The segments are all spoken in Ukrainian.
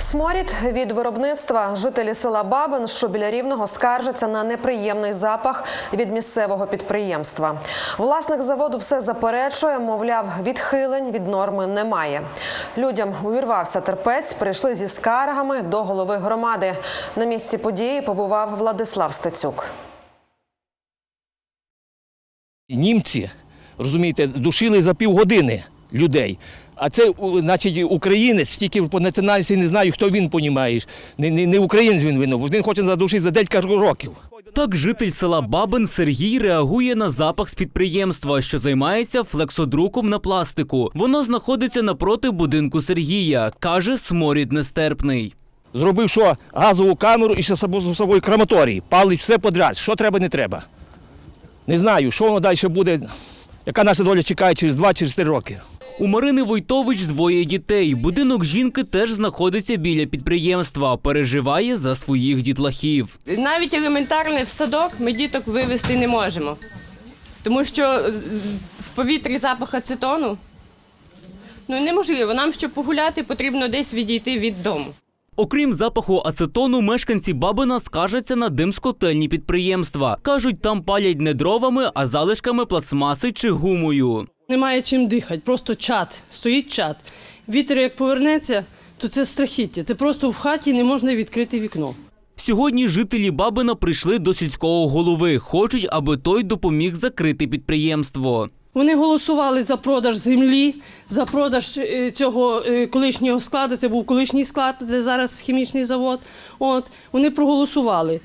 Сморід від виробництва жителі села Бабин, що біля рівного, скаржаться на неприємний запах від місцевого підприємства. Власник заводу все заперечує, мовляв, відхилень від норми немає. Людям увірвався терпець, прийшли зі скаргами до голови громади. На місці події побував Владислав Стецюк. Німці, розумієте, душили за півгодини людей. А це, значить, українець, тільки по національності не знаю, хто він, понімаєш. Не, не, не українець він винен, він хоче задушити за декілька років. Так житель села Бабин Сергій реагує на запах з підприємства, що займається флексодруком на пластику. Воно знаходиться напроти будинку Сергія. Каже, сморід нестерпний. Зробив що? Газову камеру і ще з собою- крематорій. Палить все подряд. Що треба, не треба. Не знаю, що воно далі буде, яка наша доля чекає через два, через три роки. У Марини Войтович двоє дітей. Будинок жінки теж знаходиться біля підприємства. Переживає за своїх дітлахів. Навіть елементарний в садок ми діток вивезти не можемо. Тому що е, в повітрі запах ацетону ну, неможливо. Нам, щоб погуляти, потрібно десь відійти від дому. Окрім запаху ацетону, мешканці Бабина скаржаться на дим з котельні підприємства. Кажуть, там палять не дровами, а залишками пластмаси чи гумою. Немає чим дихати, просто чад. Стоїть чад. Вітер як повернеться, то це страхіття. Це просто в хаті не можна відкрити вікно. Сьогодні жителі Бабина прийшли до сільського голови. Хочуть, аби той допоміг закрити підприємство. Вони голосували за продаж землі, за продаж е, цього е, колишнього складу. Це був колишній склад, де зараз хімічний завод. От вони проголосували.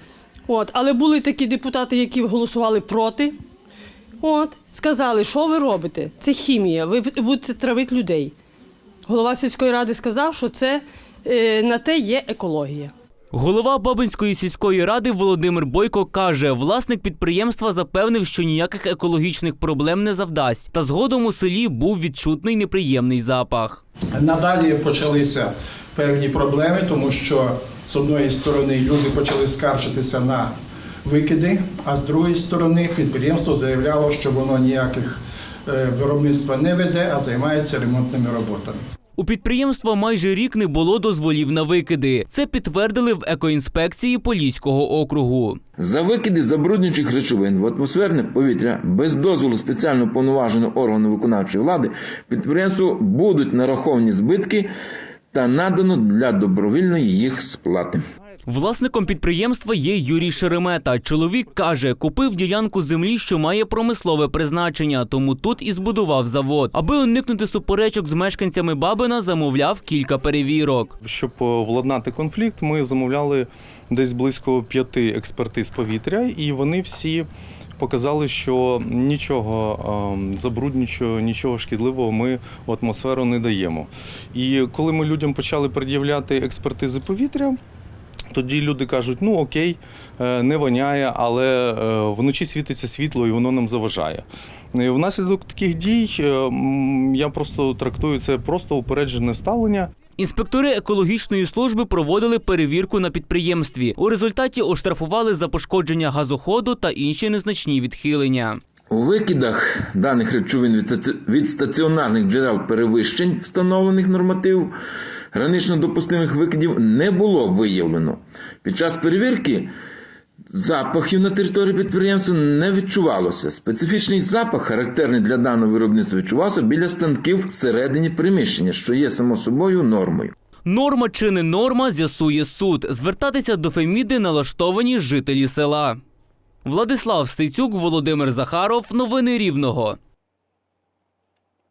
От, але були такі депутати, які голосували проти. От, сказали, що ви робите? Це хімія, ви будете травити людей. Голова сільської ради сказав, що це е, на те є екологія. Голова Бабинської сільської ради Володимир Бойко каже, власник підприємства запевнив, що ніяких екологічних проблем не завдасть. Та згодом у селі був відчутний неприємний запах. Надалі почалися певні проблеми, тому що з одної сторони люди почали скаржитися на викиди, а з другої сторони підприємство заявляло, що воно ніяких е, виробництва не веде, а займається ремонтними роботами. У підприємства майже рік не було дозволів на викиди. Це підтвердили в екоінспекції Поліського округу. За викиди забруднюючих речовин в атмосферне повітря без дозволу спеціально повноваженого органу виконавчої влади підприємству будуть нараховані збитки та надано для добровільної їх сплати. Власником підприємства є Юрій Шеремета. Чоловік каже, купив ділянку землі, що має промислове призначення, тому тут і збудував завод. Аби уникнути суперечок з мешканцями Бабина, замовляв кілька перевірок. Щоб владнати конфлікт, ми замовляли десь близько п'яти експертиз повітря, і вони всі показали, що нічого е, забруднюючого, нічого шкідливого ми в атмосферу не даємо. І коли ми людям почали пред'являти експертизи повітря. Тоді люди кажуть, ну окей, е, не воняє, але е, вночі світиться світло і воно нам заважає. І Внаслідок таких дій е, я просто трактую це просто упереджене ставлення. Інспектори екологічної служби проводили перевірку на підприємстві. У результаті оштрафували за пошкодження газоходу та інші незначні відхилення. У викидах даних речовин від від стаціонарних джерел перевищень встановлених нормативів гранично допустимих викидів не було виявлено. Під час перевірки запахів на території підприємства не відчувалося. Специфічний запах, характерний для даного виробництва, відчувався біля станків всередині приміщення, що є само собою нормою. Норма чи не норма з'ясує суд. Звертатися до Феміди налаштовані жителі села. Владислав Стецюк, Володимир Захаров. Новини Рівного.